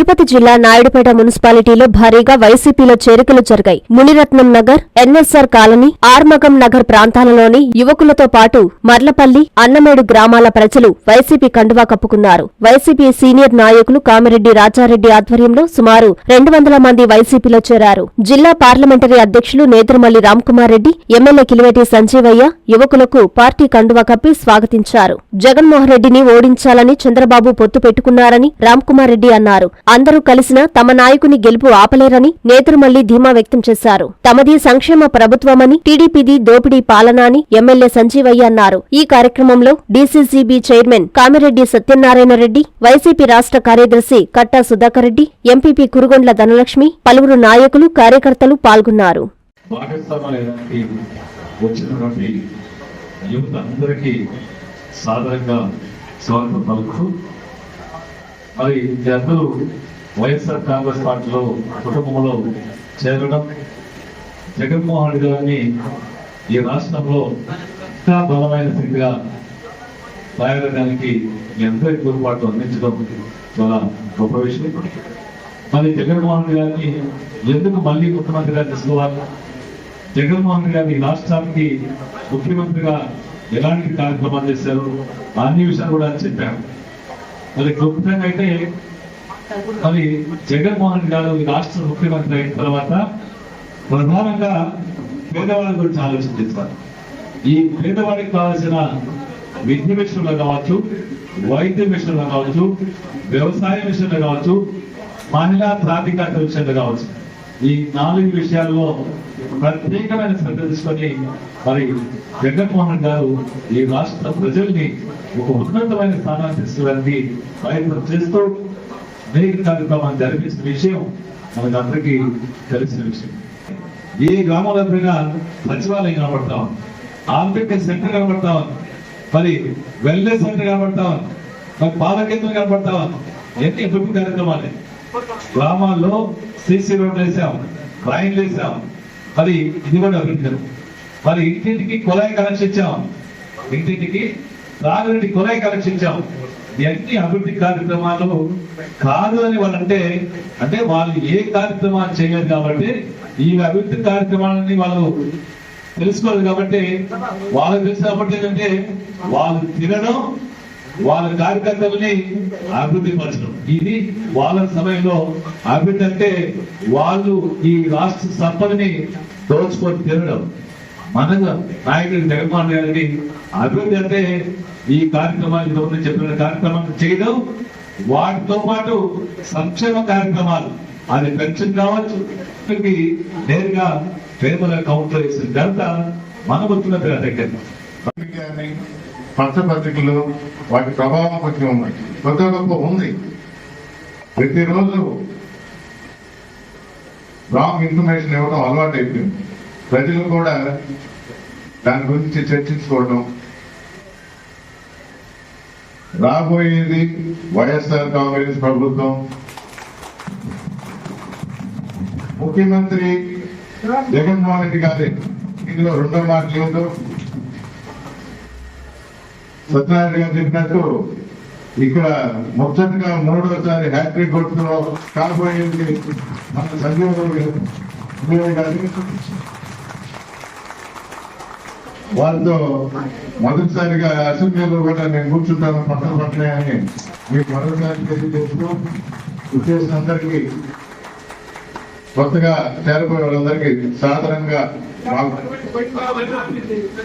తిరుపతి జిల్లా నాయుడుపేట మున్సిపాలిటీలో భారీగా వైసీపీలో చేరికలు జరిగాయి. మునిరత్నం నగర్ ఎన్ఎస్ఆర్ కాలనీ ఆర్మగం నగర్ ప్రాంతాలలోని యువకులతో పాటు మర్లపల్లి అన్నమేడు గ్రామాల ప్రజలు వైసీపీ కండువా కప్పుకున్నారు. వైసీపీ సీనియర్ నాయకులు కామిరెడ్డి రాజారెడ్డి ఆధ్వర్యంలో సుమారు రెండు వందల మంది వైసీపీలో చేరారు. జిల్లా పార్లమెంటరీ అధ్యక్షులు నేదురుమల్లి రామ్కుమార్ రెడ్డి ఎమ్మెల్యే కిలివేటి సంజీవయ్య యువకులకు పార్టీ కండువా కప్పి స్వాగతించారు. జగన్మోహన్ రెడ్డిని ఓడించాలని చంద్రబాబు పొత్తు పెట్టుకున్నారని రామ్కుమార్ రెడ్డి అన్నారు. అందరూ కలిసినా తమ నాయకుని గెలుపు ఆపలేరని నేతరుమల్లి ధీమా వ్యక్తం చేశారు. తమది సంక్షేమ ప్రభుత్వమని టీడీపీది దోపిడీ పాలన అని ఎమ్మెల్యే సంజీవయ్య అన్నారు. ఈ కార్యక్రమంలో DCCB chairman Kamireddy Satyanarayana Reddy YCP రాష్ట్ర కార్యదర్శి కట్టా సుధాకర్ రెడ్డి ఎంపీపీ కురుగొండ్ల ధనలక్ష్మి పలువురు నాయకులు కార్యకర్తలు పాల్గొన్నారు. యువత అందరికీ సాధారణంగా స్వాగతం పలుకు మరి అందరూ వైఎస్ఆర్ కాంగ్రెస్ పార్టీలో కుటుంబంలో చేరడం జగన్మోహన్ రెడ్డి గారిని ఈ రాష్ట్రంలో ఇంకా బలమైన స్థితిగా తయారడానికి ఎంతో అందరి తోడ్పాటు అందించడం చాలా గొప్ప విషయం. మరి జగన్మోహన్ రెడ్డి గారిని ఎందుకు మళ్ళీ ముఖ్యమంత్రిగా తీసుకోవాలి? జగన్మోహన్ రెడ్డి గారిని రాష్ట్రానికి ముఖ్యమంత్రిగా ఎలాంటి కార్యక్రమాలు చేశారు? అన్ని విషయాలు కూడా చెప్పారు. మరి క్లుప్తంగా అయితే మరి జగన్మోహన్ గారు రాష్ట్ర ముఖ్యమంత్రి అయిన తర్వాత ప్రధానంగా పేదవాళ్ళ గురించి ఆలోచించారు ఈ పేదవాడికి కావాల్సిన విద్య విషయంలో కావచ్చు వైద్య విషయంలో కావచ్చు వ్యవసాయ విషయంలో కావచ్చు మహిళా ప్రాధికారిక విషయంలో కావచ్చు. ఈ నాలుగు విషయాల్లో ప్రత్యేకమైన శ్రద్ధ తీసుకొని మరి జగన్మోహన్ గారు ఈ రాష్ట్ర ప్రజల్ని ఒక ఉన్నతమైన స్థానాన్ని తీసుకురానికి ప్రయత్నం చేస్తూ అనేక కార్యక్రమాలు జరిపిస్తున్న విషయం మనకందరికీ తెలిసిన విషయం. ఏ గ్రామంలో పోయినా సచివాలయం కనబడతా ఉంది. ఆర్బిఐ సెంటర్ కనబడతా ఉంది. మరి వెల్నెస్ సెంటర్ కనబడతా ఉంది. మరి పాల కేంద్రం కనబడతా ఉంది. ఎన్ని అభివృద్ధి కార్యక్రమాలు గ్రామాల్లో సీసీ రోడ్లు వేసాం రైన్లు వేసాం మరి ఇది కూడా అభివృద్ధి మరి ఇంటింటికి కులాయి కనెక్షన్ ఇచ్చాం. ఇంటింటికి తాగునీటి కులాయి కనెక్షన్ ఇచ్చాం. ఇవన్నీ అభివృద్ధి కార్యక్రమాలు కాదు అని వాళ్ళు అంటే అంటే వాళ్ళు ఏ కార్యక్రమాలు చేయలేదు కాబట్టి ఈ అభివృద్ధి కార్యక్రమాలని వాళ్ళు తెలుసుకోలేదు కాబట్టి వాళ్ళకి తెలిసినప్పటి ఏంటంటే వాళ్ళు తినడం వాళ్ళ కార్యకర్తలని అభివృద్ధి పరచడం ఇది వాళ్ళ సమయంలో అభివృద్ధి అంటే వాళ్ళు ఈ రాష్ట్ర సంపదని దోచుకొని తినడం మనగా నాయకుడు జగన్మోహన్ రెడ్డి అభివృద్ధి అంటే ఈ కార్యక్రమాలు ఇంతకుముందు చెప్పిన కార్యక్రమాలు చేయడం. వాటితో పాటు సంక్షేమ కార్యక్రమాలు. అది పెన్షన్ కావచ్చు నేరుగా పేదల అకౌంట్లో వేసిన ఘనత మన గుర్తున్న దగ్గర. పత్రపత్రికలు వాటి ప్రభావం కొంచెం ఉన్నాయి. కొత్త గొప్ప ఉంది. ప్రతిరోజు రాంగ్ ఇన్ఫర్మేషన్ ఇవ్వడం అలవాటు అయిపోయింది ప్రజలు కూడా దాని గురించి చర్చించుకోవడం. రాబోయేది వైఎస్ఆర్ కాంగ్రెస్ ప్రభుత్వం. ముఖ్యమంత్రి జగన్మోహన్ రెడ్డి గారి ఇందులో రెండో మాట లేదు సత్యనారాయణ గారు చెప్పినట్టు ఇక్కడ మొత్తంగా మూడోసారి హ్యాట్రిక్ కొట్టులో కాబోయేది మన సంజీవ్ సంజీవ్ గారి వాళ్ళతో మొదటిసారిగా అసెంబ్లీలో కూడా నేను కూర్చుంటాను పక్కన పక్కనే అని మీకు మరోసారి తెలియజేస్తూ ఉద్దేశం అందరికీ కొత్తగా చేరపోయే వాళ్ళందరికీ సాధారణంగా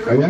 అయ్యా?